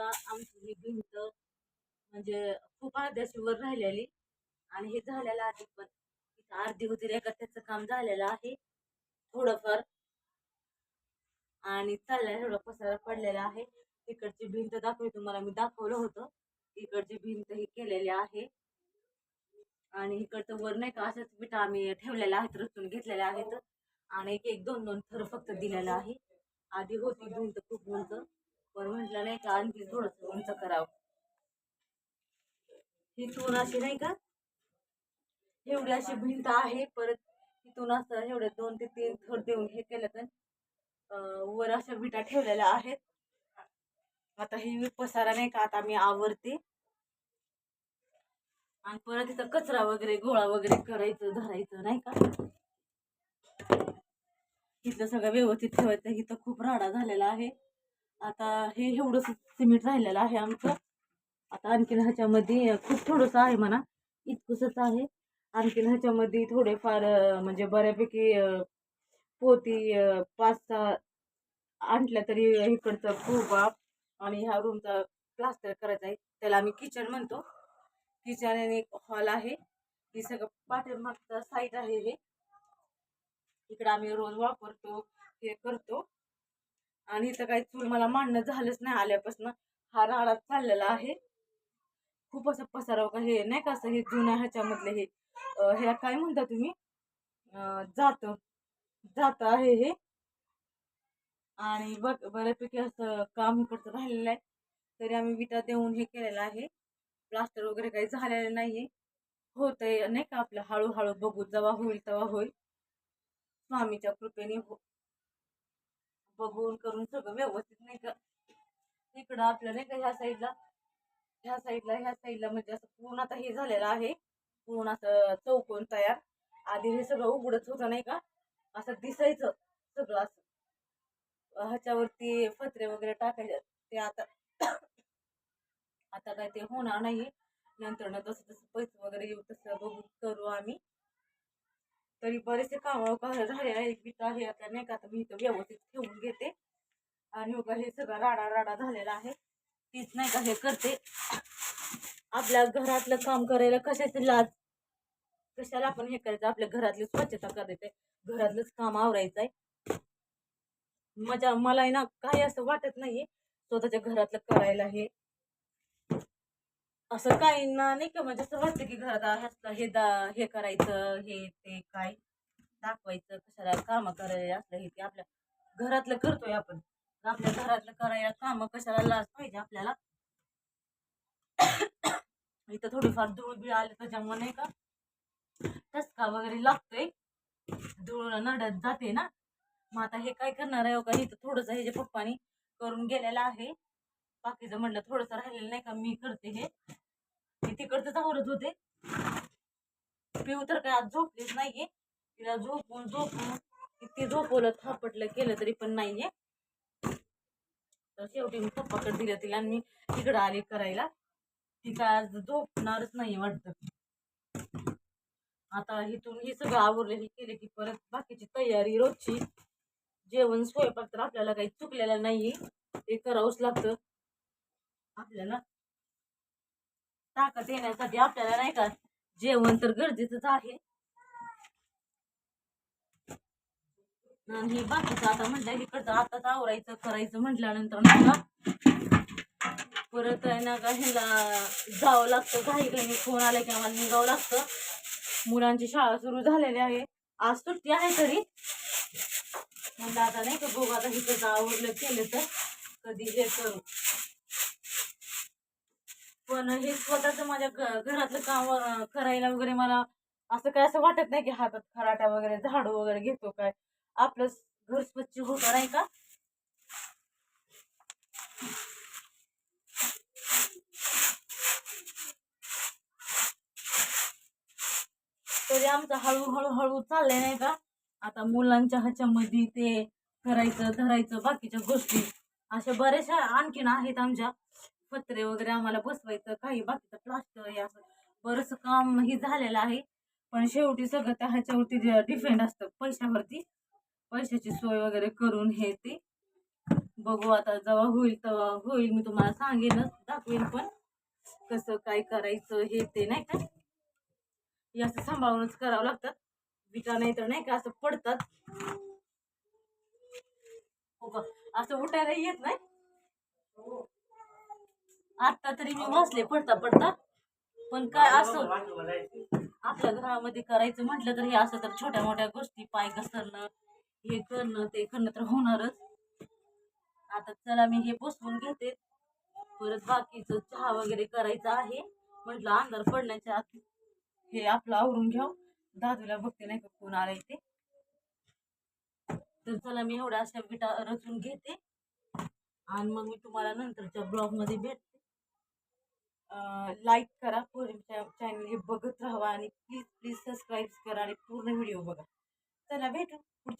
बघा आमची ही भिंत म्हणजे खूप अर्ध्याशी वर राहिलेली आणि हे झालेलं आहे पण इथं अर्धी होती रेखा त्याचं काम झालेलं आहे. थोडंफार. आणि चाललंय थोडं पसारा पडलेला आहे. इकडची भिंत दाखवली तुम्हाला मी दाखवलं होतं. इकडची भिंत ही केलेली आहे. आणि इकडचं वर नाही का अशाच विटा आम्ही ठेवलेल्या आहेत रचून घेतलेल्या आहेत. आणि एक एक दोन दोन थर फक्त दिलेला आहे. आधी होती भिंत खूप उंच. पण म्हटलं नाही का आणखी थोडस उंच करावं. तिथून अशी नाही का? एवढी अशी भिंत आहे परत तिथून असं एवढे दोन ते तीन थर देऊन हे केलं तर वर अशा विटा ठेवलेल्या आहेत. आता ही पसारा नाही का आता मी आवरते. आणि परत इथं कचरा वगैरे गोळा वगैरे करायचं धरायचं नाही का? इथलं सगळं व्यवस्थित ठेवायचं इथं खूप राडा झालेला आहे. आता हे एवढंच सिमेंट राहिलेलं आहे आमचं. आता आणखीन ह्याच्यामध्ये खूप थोडंसं आहे म्हणा. इतकंसंच आहे. आणखीन ह्याच्यामध्ये थोडेफार म्हणजे बऱ्यापैकी पोती पाच सहा आणल्या तरी इकडचं खूप आणि ह्या रूमचा प्लास्टर करायचा आहे. त्याला आम्ही किचन म्हणतो. किचन आणि एक हॉल आहे. ही सगळं पाठीमागचं साईड आहे हे. इकडं आम्ही रोज वापरतो हे करतो. आणि इथं काही चूल मला मांडणं झालंच नाही आल्यापासून. हा राडा चाललेला आहे. खूप असं पसाराव का हे नाही का असं हे जुन्या ह्याच्यामधले हे ह्याला काय म्हणता तुम्ही? जात जात आहे हे. आणि बघ बऱ्यापैकी असं काम इकडचं राहिलेलं आहे. तरी आम्ही विटा देऊन हे केलेलं आहे. प्लास्टर वगैरे काही झालेलं नाही नाहीये. होतंय नाही का आपलं? हळूहळू बघू जेव्हा होईल तेव्हा होईल. स्वामीच्या कृपेने हो बघून करून सगळं व्यवस्थित नाही का? इकडं आपलं नाही का ह्या साईडला ह्या साईडला ह्या साईडला म्हणजे असं पूर्ण आता हे झालेलं आहे. पूर्ण असं चौकोन तयार. आधी हे सगळं उघडच होतं नाही का? असं दिसायचं सगळं असं. ह्याच्यावरती फत्रे वगैरे टाकायचे. ते आता आता काय ते होणार नाही. नंतर ना जसं जसं पैसे वगैरे येऊ तसं बघून करू आम्ही. तरी बरेचसे काम झाले आहे विटा हे आता नाही का आता मी इथं व्यवस्थित ठेवून घेते. आणि बघा हे सगळं राडा राडा झालेला आहे. तीच नाही का हे करते. आपल्या घरातलं काम करायला कशाची लाज? कशाला आपण हे करायचं? आपल्या घरातली स्वच्छता करायचंय घरातलंच काम आवरायचं आहे मजा मला ना काही असं वाटत नाहीये. स्वतःच्या घरातलं करायला हे. असं काहींना नाही का म्हणजे असं वाटतं की घरात ह्याचं हे दा हे करायचं हे ते काय दाखवायचं कशाला कामं करायला असलं हे ते आपल्या घरातलं करतोय आपण. आपल्या घरातलं करायला कामं कशाला लाज पाहिजे आपल्याला? इथं थोडीफार धूळ बी आली त्याच्यामुळे नाही का टसका वगैरे लागतोय. धूळ नडत जाते ना. मग आता हे काय करणार आहे हो का? इथं थोडंसं हे जे पप्पानी करून गेलेलं आहे. बाकीचं म्हणलं थोडंसं राहिलेलं नाही का मी करते हे. मी तिकडचं आवरत होते. पिऊ तर काय आज झोपलीच नाहीये. तिला झोपून झोपून किती झोपवलं थापटलं केलं तरी पण नाहीये. तर शेवटी मी पप्पाकडे दिलं तिला आणि मी तिकडं आले करायला. ती काय आज झोपणारच नाही वाटतं. आता इथून हे सगळं आवरलं हे केलं की परत बाकीची तयारी रोजची. जेवण स्वयंपाक तर आपल्याला काही चुकलेलं नाहीये. ते करावंच लागतं. आपल्याला ताकद येण्यासाठी आपल्याला नाही का जेवण तर गरजेचंच आहे. आणि बाकीचं आता म्हटलं इकडचं आताच आवरायचं करायचं म्हटल्यानंतर नाही का परत ना का ह्याला जावं लागतं काही काही फोन आला की आम्हाला निघावं लागतं. मुलांची शाळा सुरू झालेली आहे. आज सुट्टी आहे तरी. म्हणलं आता नाही का बघू आता इकडचं आवडलं केलं तर कधी हे करू. पण हे स्वतःच माझ्या घरातलं काम करायला वगैरे मला असं काय असं वाटत नाही की हातात खराटा वगैरे झाडू वगैरे घेतो काय. आपलं घर स्वच्छ होतं नाही का? तरी आमचं हळूहळू हळू चाललंय नाही का? आता मुलांच्या ह्याच्यामध्ये ते करायचं धरायचं बाकीच्या गोष्टी. अशा बऱ्याचशा आणखीन आहेत आमच्या. पत्रे वगैरे आम्हाला बसवायचं काही बाकीचं प्लास्टर हे असं बरंच काम हे झालेलं आहे. पण शेवटी सगळं त्या ह्याच्यावरती डिपेंड असतं पैशावरती पैशाची सोय वगैरे करून हे ते. बघू आता जेव्हा होईल तेव्हा होईल मी तुम्हाला सांगेनच दाखवेन पण कसं काय करायचं हे ते नाही का? हे असं सांभाळूनच करावं लागतात. विटा नाही तर नाही का असं पडतात. हो का? असं उठायला येत नाही? हो. आता तरी मी वाचले पडता पडता. पण काय असं आपल्या घरामध्ये करायचं म्हटलं तर हे असं तर छोट्या मोठ्या गोष्टी पाय घसरणं हे करणं ते करणं तर होणारच. आता चला मी हे बसवून घेते. परत बाकीचं चहा वगैरे करायचं आहे. म्हटलं अंधार पडण्याच्या आत हे आपलं आवरून घ्याव दादूला बघते नाही का कोण आलाय ते. तर चला मी एवढ्या अशा विटा रचून घेते. आणि मग मी तुम्हाला नंतरच्या ब्लॉगमध्ये भेटते. लाईक करा पूर्वीच्या चॅनल हे बघत राहा आणि प्लीज प्लीज सबस्क्राईब करा आणि पूर्ण व्हिडिओ बघा. चला भेटू पुढच्या